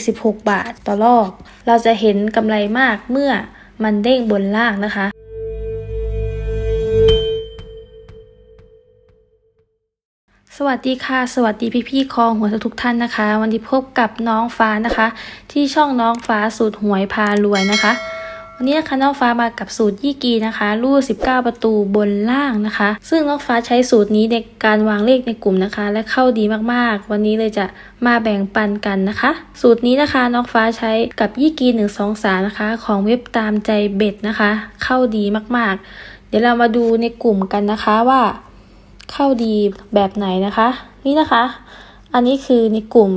76 บาทต่อรอบ เราจะเห็นกำไรมากเมื่อมันเด้งบนล่างนะคะสวัสดีค่ะ สวัสดีพี่พี่ๆคองหัวทุกท่านนะคะ วันนี้พบกับน้องฟ้านะคะ ที่ช่องน้องฟ้าสูตรหวยพารวยนะคะ วันนี้นะคะน้องฟ้ามากับสูตรยี่กีนะคะรูด19 ประตูบนล่างนะคะ ซึ่งน้องฟ้าใช้สูตรนี้ในการวางเลขในกลุ่มนะคะ และเข้าดีมากๆ วันนี้เลยจะมาแบ่งปันกันนะคะ สูตรนี้นะคะน้องฟ้าใช้กับยี่กี1 2 3นะคะของเว็บตามใจเบ็ดนะคะ เข้าดีมากๆ เดี๋ยวเรามาดูในกลุ่มกันนะคะว่า เข้าดีแบบไหนนะคะ นี่นะคะ อันนี้คือในกลุ่ม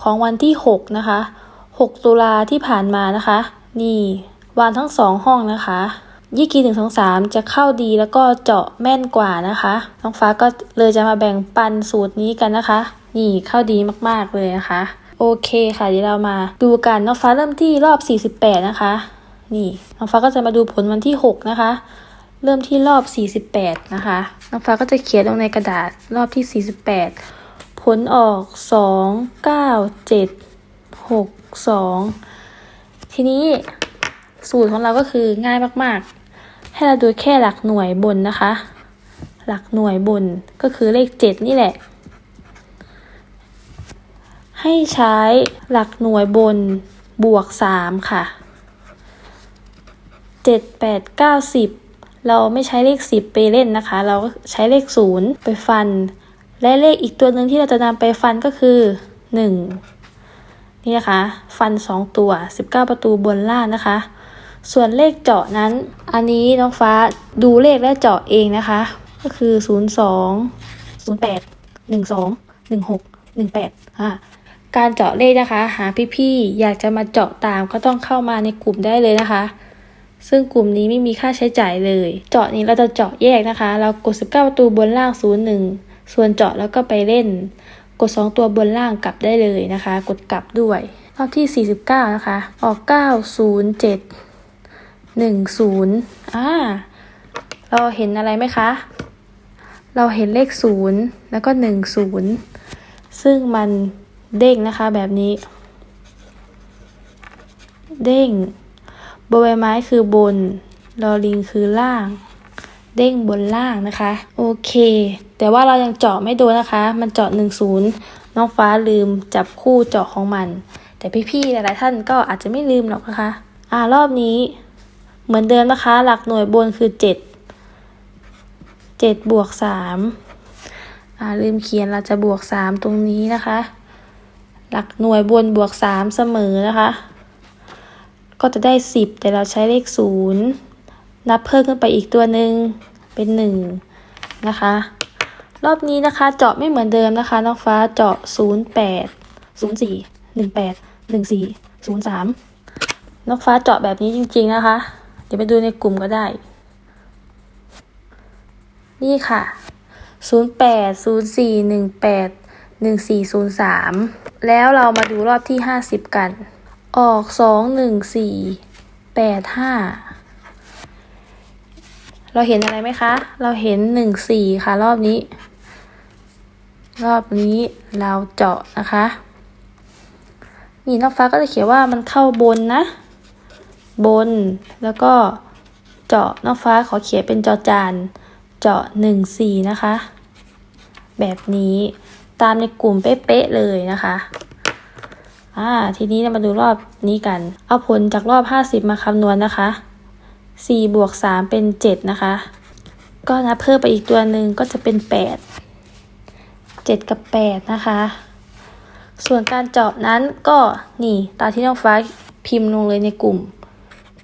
ของวันที่ 6 นะคะ 6 ตุลาที่ผ่านมานะคะ นี่ วางทั้งสองห้องนะคะยี่กีหนึ่งสองสามจะเข้าดีแล้วก็เจาะแม่นกว่านะคะ น้องฟ้าก็เลยจะมาแบ่งปันสูตรนี้กันนะคะ นี่เข้าดีมากๆเลยนะคะ โอเคค่ะเดี๋ยวเรามาดูกันน้องฟ้าเริ่มที่รอบ 48 นะคะ นี่น้องฟ้าก็จะมาดูผลวันที่ 6 นะคะ เริ่มที่รอบ 48 นะคะ น้องฟ้าก็จะเขียนลงในกระดาษรอบที่ 48 ผลออก 2 9 7 6 2 ทีนี้ สูตรของเราก็คือง่ายมากๆ ให้เราดูแค่หลักหน่วยบนนะคะ หลักหน่วยบนก็คือเลข7นี่แหละ ให้ใช้หลักหน่วยบนบวก3ค่ะเจ็ดแปดเก้าสิบเราไม่ใช้เลขสิบไปเล่นนะคะ เราก็ใช้เลขศูนย์ไปฟัน และเลขอีกตัวหนึ่งที่เราจะนำไปฟันก็คือหนึ่งนี่นะคะ ฟันสองตัวสิบเก้าประตูบนล่างนะคะ ส่วนเลขเจาะนั้น อันนี้น้องฟ้าดูเลขและเจาะเองนะคะ ก็คือศูนย์สองศูนย์แปดหนึ่งสองหนึ่งหกหนึ่งแปดอ่าการเจาะเลขนะคะ หาพี่ๆอยากจะมาเจาะตามก็ต้องเข้ามาในกลุ่มได้เลยนะคะ ซึ่งกลุ่มนี้ไม่มีค่าใช้จ่ายเลย เจาะนี้เราจะเจาะแยกนะคะ เรากด 19 ประตูบนล่าง 01 ส่วนเจาะแล้วก็ไปเล่น กด 2 ตัวบนล่างกลับได้เลยนะคะ กดกลับด้วยรอบที่ 49 นะคะ ออก 907 10อ่าเราเห็นอะไรไหมคะ เราเห็นเลข0แล้วก็10ซึ่งมันเด้งนะคะแบบนี้ เด้งบใบไม้คือบนลอลิงคือล่าง เด้งบนล่างนะคะ โอเค แต่ว่าเรายังเจาะไม่โดนนะคะ มันเจาะหนึ่งศูนย์น้องฟ้าลืมจับคู่เจาะของมัน แต่พี่ๆหลายๆท่านก็อาจจะไม่ลืมหรอกนะคะ อ่ารอบนี้ เหมือนเดิมนะคะ หลักหน่วยบนคือเจ็ดเจ็ดบวกสามอ่าลืมเขียนเราจะบวกสามตรงนี้นะคะ หลักหน่วยบนบวกสามเสมอนะคะ ก็จะได้สิบแต่เราใช้เลขศูนย์นับเพิ่มขึ้นไปอีกตัวหนึ่งเป็นหนึ่งนะคะ รอบนี้นะคะเจาะไม่เหมือนเดิมนะคะน้องฟ้าเจาะศูนย์แปดศูนย์สี่หนึ่งแปดหนึ่งสี่ศูนย์สามน้องฟ้าเจาะแบบนี้จริง ๆ นะคะ ดี๋ยวไปดูในกลุ่มก็ได้ นี่ค่ะศูนย์แปดศูนย์สี่หนึ่งแปดหนึ่งสี่ศูนย์สามแล้วเรามาดูรอบที่ห้าสิบกัน ออกสองหนึ่งสี่แปดห้าเราเห็นอะไรไหมคะ เราเห็นหนึ่งสี่ค่ะ รอบนี้ รอบนี้เราเจาะนะคะ นี่นองฟ้าก็จะเขียนว่ามันเข้าบนนะ บน แล้วก็เจาะนองฟ้าขอเขียนเป็นจอจาน เจาะหนึ่งสี่นะคะ แบบนี้ตามในกลุ่มเป๊ะๆเลยนะคะอ่าทีนี้เรามาดูรอบนี้กัน เอาผลจากรอบ 50 มาคำนวณนะคะ 4 บวก 3 เป็น 7 นะคะ ก็นับเพิ่มไปอีกตัวหนึ่งก็จะเป็น 8 7 กับ 8 นะคะ ส่วนการเจาะนั้นก็นี่ตามที่น้องฟ้าพิมพ์ลงเลยในกลุ่ม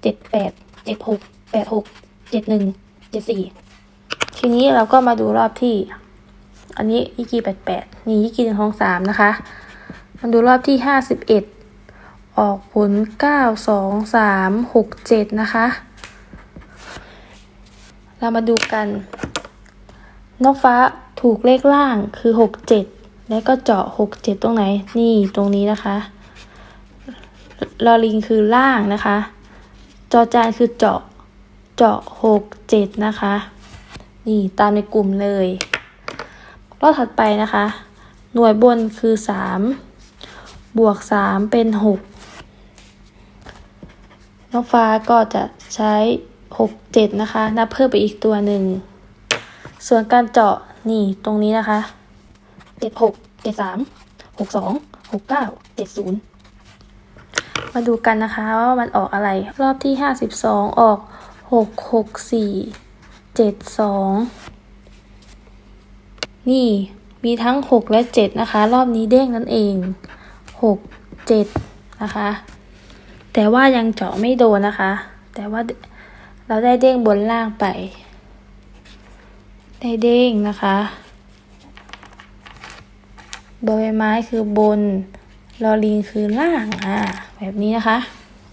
7 8 7 6 8 6 7 1 7 4ทีนี้เราก็มาดูรอบที่ อันนี้ยี่กี88นี่ยี่กีหนึ่งของสามนะคะมาดูรอบที่ห้าสิบเอ็ดออกผลเก้าสองสามหกเจ็ดนะคะ เรามาดูกันนกฟ้าถูกเลขล่างคือหกเจ็ดแล้วก็เจาะหกเจ็ดตรงไหน นี่ตรงนี้นะคะลอลิงคือล่างนะคะ จอจานคือเจาะ เจาะหกเจ็ดนะคะ นี่ตามในกลุ่มเลย รอบถัดไปนะคะ หน่วยบนคือ3บบวกสามเป็นหกน้องฟ้าก็จะใช้หกเจ็ดนะคะ นับเพิ่มไปอีกตัวหนึ่ง ส่วนการเจาะนี่ตรงนี้นะคะเจ็ดหกเจ็ดสามหกสองหกเก้าเจ็ดศูนย์ มาดูกันนะคะว่ามันออกอะไร รอบที่ห้าสิบสองออกหกหกสี่เจ็ดสองนี่มีทั้งหกและเจ็ดนะคะ รอบนี้เด้งนั่นเองหกเจ็ดนะคะ แต่ว่ายังเจาะไม่โดนนะคะ แต่ว่าเราได้เด้งบนล่างไป ได้เด้งนะคะใบไม้คือบน ลอลิงคือล่างอ่าแบบนี้นะคะ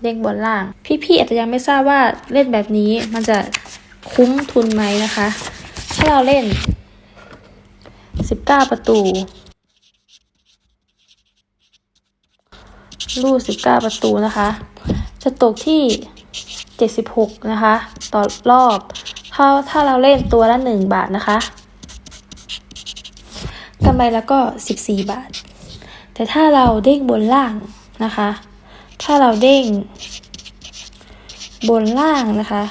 เด้งบนล่าง พี่ๆอาจจะยังไม่ทราบว่าเล่นแบบนี้มันจะคุ้มทุนไหมนะคะ ถ้าเราเล่น 19 ประตูรูด19 ประตูนะคะ จะตกที่ 76 นะคะ ต่อรอบ ถ้าถ้าเราเล่นตัวละ 1 บาทนะคะกำไรแล้วก็ 14 บาท แต่ถ้าเราเด้งบนล่างนะคะ ถ้าเราเด้ง บนล่างนะคะ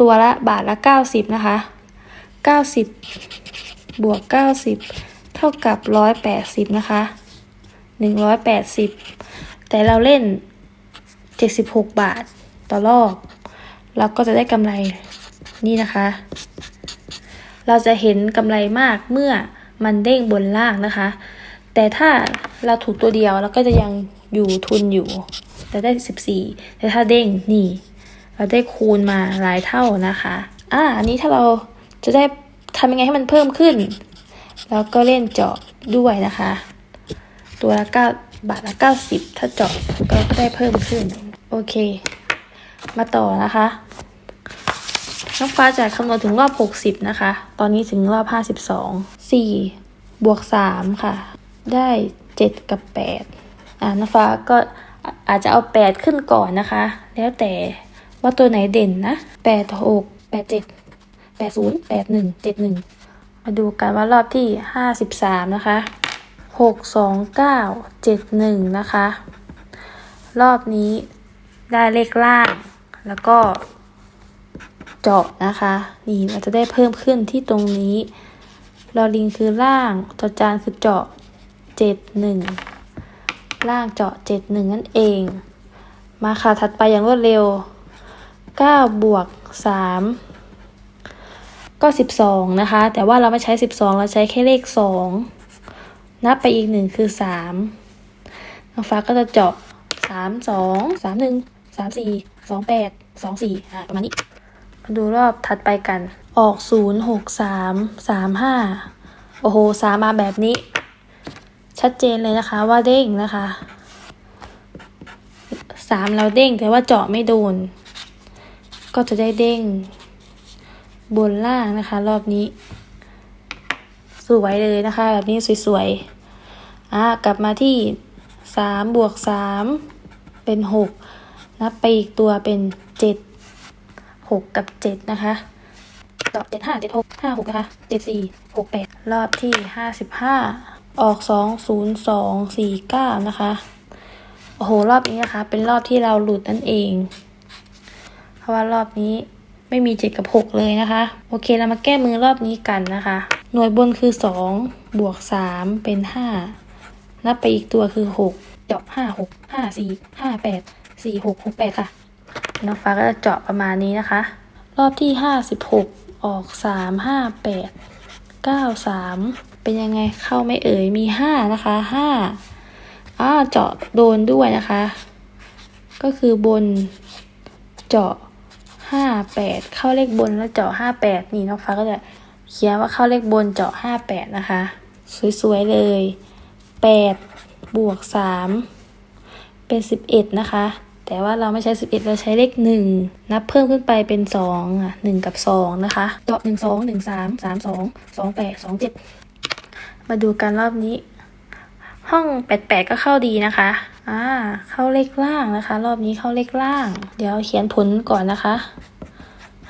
ตัวละบาทละ 90 นะคะ 90 บวก 90 เท่ากับ 180 นะคะ 180 แต่เราเล่น 76 บาทต่อรอบ เราก็จะได้กำไรนี่นะคะ เราจะเห็นกำไรมากเมื่อ มันเด้งบนล่างนะคะ แต่ถ้าเราถูกตัวเดียวเราก็จะยังอยู่ทุนอยู่แต่ได้ 14 แต่ถ้าเด้งนี่ เราได้คูณมาหลายเท่านะคะอ่าอันนี้ถ้าเราจะได้ทำยังไงให้มันเพิ่มขึ้น แล้วก็เล่นเจาะด้วยนะคะ ตัวละเก้าบาทละเก้าสิบถ้าเจาะก็ได้เพิ่มขึ้น โอเค มาต่อนะคะ น้องฟ้าจะคำนวณถึงรอบ 60 นะคะ ตอนนี้ถึงรอบ 52 4 บวก 3 ค่ะ ได้ 7 กับ 8 อ่าน้องฟ้าก็อาจจะเอา 8 ขึ้นก่อนนะคะ แล้วแต่ว่าตัวไหนเด่นนะ 8 6 8 7 8 0 8 1 7 1 มาดูกันว่ารอบที่ 53 นะคะ 6 2 9 7 1 นะคะ รอบนี้ได้เลขล่างแล้วก็ เจาะนะคะ นี่เราจะได้เพิ่มขึ้นที่ตรงนี้ลอลิงคือล่างจอจานคือเจาะเจ็ดหนึ่งล่างเจาะเจ็ดหนึ่งนั่นเอง มาค่ะถัดไปอย่างรวดเร็วเก้าบวกสามก็สิบสองนะคะ แต่ว่าเราไม่ใช้สิบสองเราใช้แค่เลขสองนับไปอีกหนึ่งคือสามน้องฟ้าก็จะเจาะสามสองสามหนึ่งสามสี่สองแปดสองสี่อ่าประมาณนี้ มาดูรอบถัดไปกัน ออกศูนย์หกสามสามห้าโอ้โหสามมาแบบนี้ ชัดเจนเลยนะคะว่าเด้งนะคะสามเราเด้งแต่ว่าเจาะไม่โดน ก็จะได้เด้ง บนล่างนะคะ รอบนี้ สวยเลยนะคะ แบบนี้สวยๆอะกลับมาที่สามบวกสามเป็นหกนับไปอีกตัวเป็นเจ็ด หกกับเจ็ดนะคะดอกเจ็ดห้าเจ็ดหกห้าหกนะคะเจ็ดสี่หกแปดรอบที่ห้าสิบห้าออกสองศูนย์สองสี่เก้านะคะโอ้โหรอบนี้นะคะ เป็นรอบที่เราหลุดนั่นเอง เพราะว่ารอบนี้ไม่มีเจ็ดกับหกเลยนะคะ โอเคเรามาแก้มือรอบนี้กันนะคะ หน่วยบนคือสองบวกสามเป็นห้านับไปอีกตัวคือหกเจาะห้าหกห้าสี่ห้าแปดสี่หกหกแปดค่ะ น้องฟ้าก็จะเจาะประมาณนี้นะคะ รอบที่ห้าสิบหกออกสามห้าแปดเก้าสามเป็นยังไงเข้าไม่เอ่ยมีห้านะคะห้าอ้าเจาะโดนด้วยนะคะ ก็คือบนเจาะห้าแปดเข้าเลขบนแล้วเจาะห้าแปดนี่น้องฟ้าก็จะเขียนว่าเข้าเลขบนเจาะห้าแปดนะคะ สวยๆเลยแปดบวกสามเป็นสิบเอ็ดนะคะ แต่ว่าเราไม่ใช้ 11 เราใช้เลข 1 นับเพิ่มขึ้นไปเป็น2อะ1กับ 2 นะคะดอก1 2 1 3 3 2 2 8 2 7 มาดูกันรอบนี้ ห้อง 88 ก็เข้าดีนะคะ อ่า เข้าเลขล่างนะคะ รอบนี้เข้าเลขล่าง เดี๋ยวเขียนผลก่อนนะคะ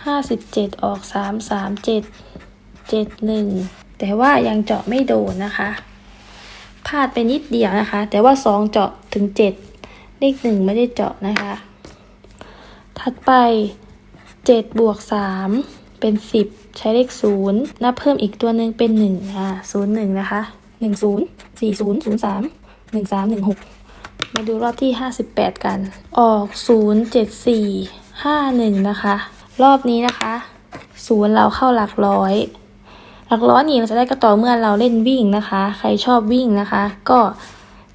57 ออก 3 3 7 7 1 แต่ว่ายังเจาะไม่โดนนะคะพลาดไปนิดเดียวนะคะ แต่ว่าสองเจาะถึงเจ็ด เลขหนึ่งไม่ได้เจาะนะคะ ถัดไปเจ็ดบวกสามเป็นสิบใช้เลขศูนย์นับเพิ่มอีกตัวหนึ่งเป็นหนึ่งอ่าศูนย์หนึ่งนะคะหนึ่งศูนย์สี่ศูนย์ศูนย์สามหนึ่งสามหนึ่งหกมาดูรอบที่ห้าสิบแปดกัน ออกศูนย์เจ็ดสี่ห้าหนึ่งนะคะ รอบนี้นะคะศูนย์เราเข้าหลักร้อยหลักร้อยนี่เราจะได้ก็ต่อเมื่อเราเล่นวิ่งนะคะ ใครชอบวิ่งนะคะ ก็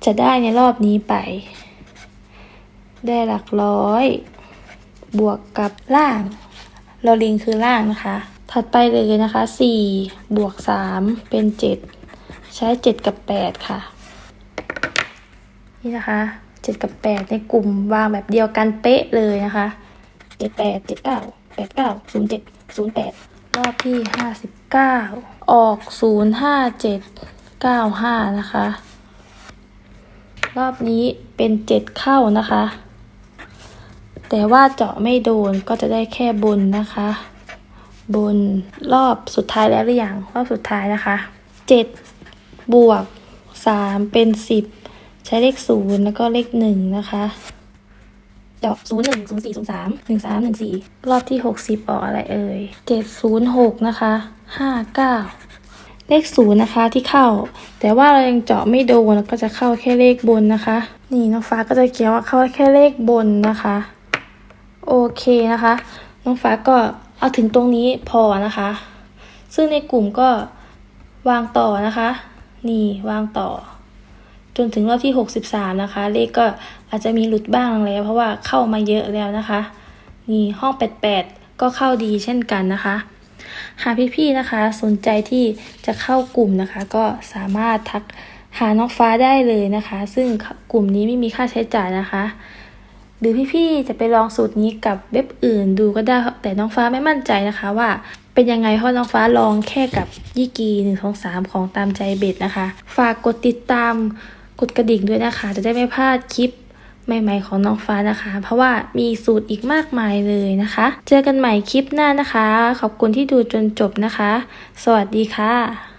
จะได้ในรอบนี้ไป ได้หลักร้อย บวกกับล่างเราลิงคือล่างนะคะ ถัดไปเลยนะคะสี่บวกสามเป็นเจ็ดใช้เจ็ดกับแปดค่ะ นี่นะคะเจ็ดกับแปดในกลุ่มวางแบบเดียวกันเป๊ะเลยนะคะเจ็ดแปดเจ็ดเก้าแปดเก้าศูนย์เจ็ดศูนย์แปดรอบที่ห้าสิบเก้าออกศูนย์ห้าเจ็ดเก้าห้านะคะ รอบนี้เป็นเจ็ดเข้านะคะ แต่ว่าเจาะไม่โดนก็จะได้แค่บนนะคะ บนรอบสุดท้ายแล้วหรือยังรอบสุดท้ายนะคะเจ็ดบวกสามเป็นสิบใช้เลขศูนย์แล้วก็เลขหนึ่งนะคะเจาะศูนย์หนึ่งศูนย์สี่ศูนย์สามหนึ่งสามหนึ่งสี่รอบที่หกสิบออกอะไรเอ่ยเจ็ดศูนย์หกนะคะห้าเก้าเลขศูนย์นะคะที่เข้า แต่ว่าเรายังเจาะไม่โดนแล้วก็จะเข้าแค่เลขบนนะคะ นี่น้องฟ้าก็จะเขียนว่าเข้าแค่เลขบนนะคะ โอเคนะคะ น้องฟ้าก็เอาถึงตรงนี้พอนะคะ ซึ่งในกลุ่มก็วางต่อนะคะ นี่วางต่อ จนถึงรอบที่ 63 นะคะ เลขก็อาจจะมีหลุดบ้างแล้ว เพราะว่าเข้ามาเยอะแล้วนะคะ นี่ห้อง 88 ก็เข้าดีเช่นกันนะคะ หากพี่ๆนะคะ สนใจที่จะเข้ากลุ่มนะคะ ก็สามารถทักหาน้องฟ้าได้เลยนะคะ ซึ่งกลุ่มนี้ไม่มีค่าใช้จ่ายนะคะ หรือพี่ๆจะไปลองสูตรนี้กับเว็บอื่นดูก็ได้ แต่น้องฟ้าไม่มั่นใจนะคะว่าเป็นยังไงเพราะน้องฟ้าลองแค่กับยี่กีหนึ่งสองสามของตามใจเบ็ดนะคะ ฝากกดติดตามกดกระดิ่งด้วยนะคะ จะได้ไม่พลาดคลิปใหม่ ๆ ของน้องฟ้านะคะ เพราะว่ามีสูตรอีกมากมายเลยนะคะ เจอกันใหม่คลิปหน้านะคะ ขอบคุณที่ดูจนจบนะคะ สวัสดีค่ะ